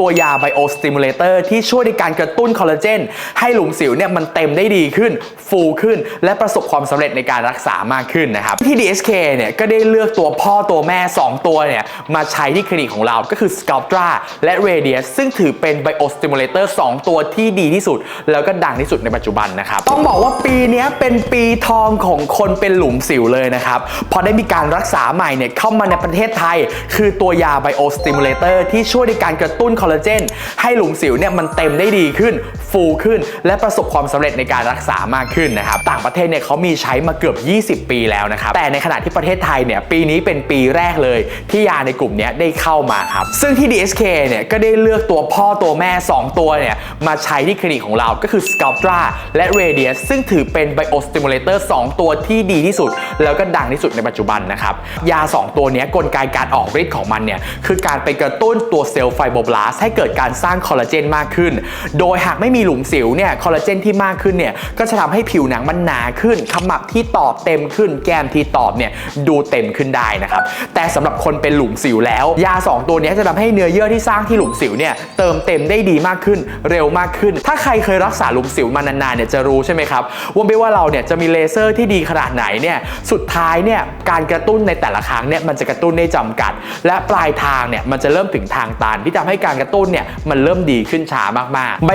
ตัวยาไบโอสติมูลเลเตอร์ที่ช่วยในการกระตุ้นคอลลาเจนให้หลุมสิวเนี่ยมันเต็มได้ดีขึ้น ฟูขึ้น และประสบความสำเร็จในการรักษามากขึ้นนะครับ ที่ DSK เนี่ยก็ได้เลือกตัวพ่อตัวแม่ 2 ตัวเนี่ยมาใช้ที่คลินิกของเราก็คือ Sculptra และ Radius ซึ่งถือเป็น Biostimulator 2ตัวที่ดีที่สุด แล้วก็ดังที่สุดในปัจจุบันนะครับ ต้องบอกว่าปีนี้เป็นปีทองของคนเป็นหลุมสิวเลยนะครับ พอได้มีการรักษาใหม่เนี่ยเข้ามาในประเทศไทย คือตัวยา Biostimulator ที่ช่วยในการกระตุ้นคอลลาเจนให้หลุมสิวเนี่ยมันเต็มได้ดีขึ้น ฟูขึ้น และประสบความสำเร็จในการรักษามากขึ้นนะครับต่างประเทศเนี่ยเขามีใช้มาเกือบ 20 ปีแล้วนะครับแต่ในขณะที่ประเทศไทยเนี่ยปีนี้เป็นปีแรกเลย ที่ยาในกลุ่มนี้ได้เข้ามาครับซึ่งที่ DSK เนี่ยก็ได้เลือกตัวพ่อตัวแม่ 2 ตัวเนี่ยมาใช้ที่คลินิกของเราก็คือ Sculptra และ Radius ซึ่งถือเป็น Biostimulator 2 ตัวที่ดีที่สุด แล้วก็ดังที่สุดในปัจจุบันนะครับยา 2 ตัวนี้กลไกการออกฤทธิ์ของมันเนี่ยคือการไปกระตุ้นตัวเซลล์ไฟโบบลาสให้เกิดการสร้างคอลลาเจนมากขึ้น โดยหากไม่มีหลุมสิวเนี่ยคอลลาเจนที่มากขึ้นเนี่ยก็จะทำให้ผิวหนังมันหนาขึ้นขมับที่ตอบเต็มขึ้นแก้มที่ตอบเนี่ยดูเต็มขึ้นได้นะครับแต่สำหรับคนเป็นหลุมสิวแล้ว ยา 2 ตัวนี้จะทำให้เนื้อเยื่อที่สร้างที่หลุมสิวเนี่ยเติมเต็มได้ดีมากขึ้นเร็วมากขึ้น ถ้าใครเคยรักษาหลุมสิวมานานๆเนี่ยจะรู้ใช่ไหมครับว่าไม่ว่าเราเนี่ยจะมีเลเซอร์ที่ดีขนาดไหนเนี่ยสุดท้ายเนี่ยการกระตุ้นในแต่ละครั้งเนี่ยมันจะกระตุ้นได้จำกัด และปลายทางเนี่ยมันจะเริ่มถึงทางตันที่ทำให้การกระตุ้นเนี่ยมันเริ่มดีขึ้นช้ามากๆ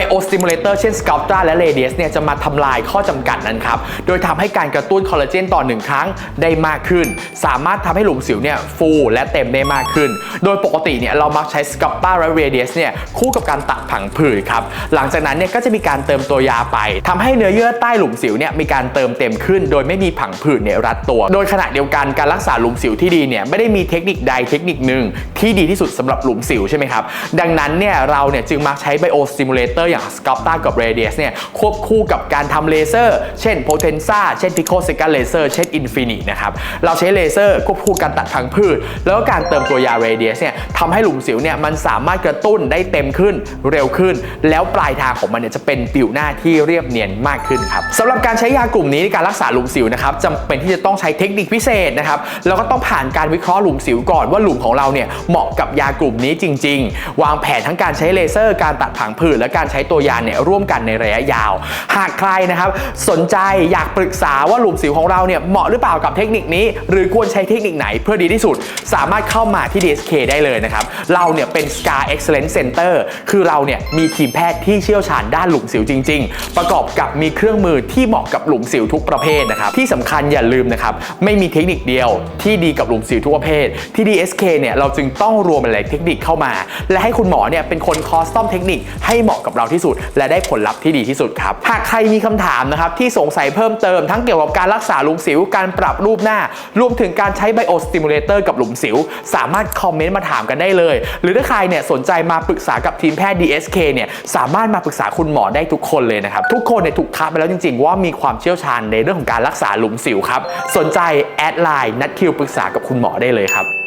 Biostimulator เช่น Sculptra และ Radius เนี่ยจะมาทำลายข้อจำกัดนั้นครับ โดยทำให้การกระตุ้นคอลลาเจนต่อหนึ่งครั้งได้มากขึ้น สามารถทำให้หลุมสิวเนี่ยฟูและเต็มได้มากขึ้น โดยปกติเนี่ยเรามักใช้ Sculptra และ Radius เนี่ยคู่กับการตัดผังผืดครับ หลังจากนั้นเนี่ยก็จะมีการเติมตัวยาไปทำให้เนื้อเยื่อใต้หลุมสิวเนี่ยมีการเติมเต็มขึ้น โดยไม่มีผังผืดเนี่ยรัดตัว โดยขณะเดียวกันการรักษาหลุมสิวที่ดีเนี่ยไม่ได้มีเทคนิคใดเทคนิคหนึ่งที่ดีที่สุดสำหรับหลุมสิวใช่ไหมครับ ดังนั้นเนี่ยเราเนี่ยจึงมักใช้ Biostimulator อย่าง Sculpta กับ Radius เนี่ยควบคู่กับการทำเลเซอร์ เช่น Potenza เช่น Pico Second Laser เช่น Infinite นะครับ เราใช้เลเซอร์ควบคู่การตัดพังพืช แล้วก็การเติมตัวยา Radius เนี่ยทำให้หลุมสิวเนี่ยมันสามารถกระตุ้นได้เต็มขึ้นเร็วขึ้น แล้วปลายทางของมันเนี่ยจะเป็นผิวหน้าที่เรียบเนียนมากขึ้นครับสำหรับการใช้ยากลุ่มนี้ในการรักษาหลุมสิวนะครับจำเป็นที่จะต้องใช้เทคนิคพิเศษนะครับแล้วก็ต้องผ่านการวิเคราะห์หลุมสิวก่อนว่าหลุมของเราเนี่ยเหมาะกับยากลุ่มนี้จริง ๆ วางแผนทั้งการใช้เลเซอร์ การตัดผังผืดและการใช้ตัวยาเนี่ยร่วมกันในระยะยาว หากใครนะครับสนใจอยากปรึกษาว่าหลุมสิวของเราเนี่ยเหมาะหรือเปล่ากับเทคนิคนี้ หรือควรใช้เทคนิคไหนเพื่อดีที่สุด สามารถเข้ามาที่ DSK ได้เลยนะครับ เราเนี่ยเป็น Scar Excellence Center คือเราเนี่ยมีทีมแพทย์ที่เชี่ยวชาญด้านหลุมสิวจริง ๆ ประกอบกับมีเครื่องมือที่เหมาะกับหลุมสิวทุกประเภทนะครับที่สำคัญอย่าลืมนะครับไม่มีเทคนิคเดียวที่ดีกับหลุมสิวทุกประเภท ที่ DSK เนี่ยเราจึงต้องรวมหลายๆเทคนิคเข้ามา และให้คุณหมอเนี่ยเป็นคนคอสตอมเทคนิคให้เหมาะกับเราที่สุดและได้ผลลัพธ์ที่ดีที่สุดครับ หากใครมีคำถามนะครับที่สงสัยเพิ่มเติมทั้งเกี่ยวกับการรักษาหลุมสิว การปรับรูปหน้า รวมถึงการใช้ไบโอสติมูลเลเตอร์กับหลุมสิว สามารถคอมเมนต์มาถามกันได้เลย หรือถ้าใครเนี่ยสนใจมาปรึกษากับทีมแพทย์ DSK เนี่ยสามารถมาปรึกษาคุณหมอได้ทุกคนเลยนะครับทุกคนเนี่ยถูกคัดไปแล้วจริง ๆ ว่ามีความเชี่ยวชาญในเรื่องของการรักษาหลุมสิวครับสนใจแอดไลน์นัดคิวปรึกษากับคุณหมอได้เลยครับ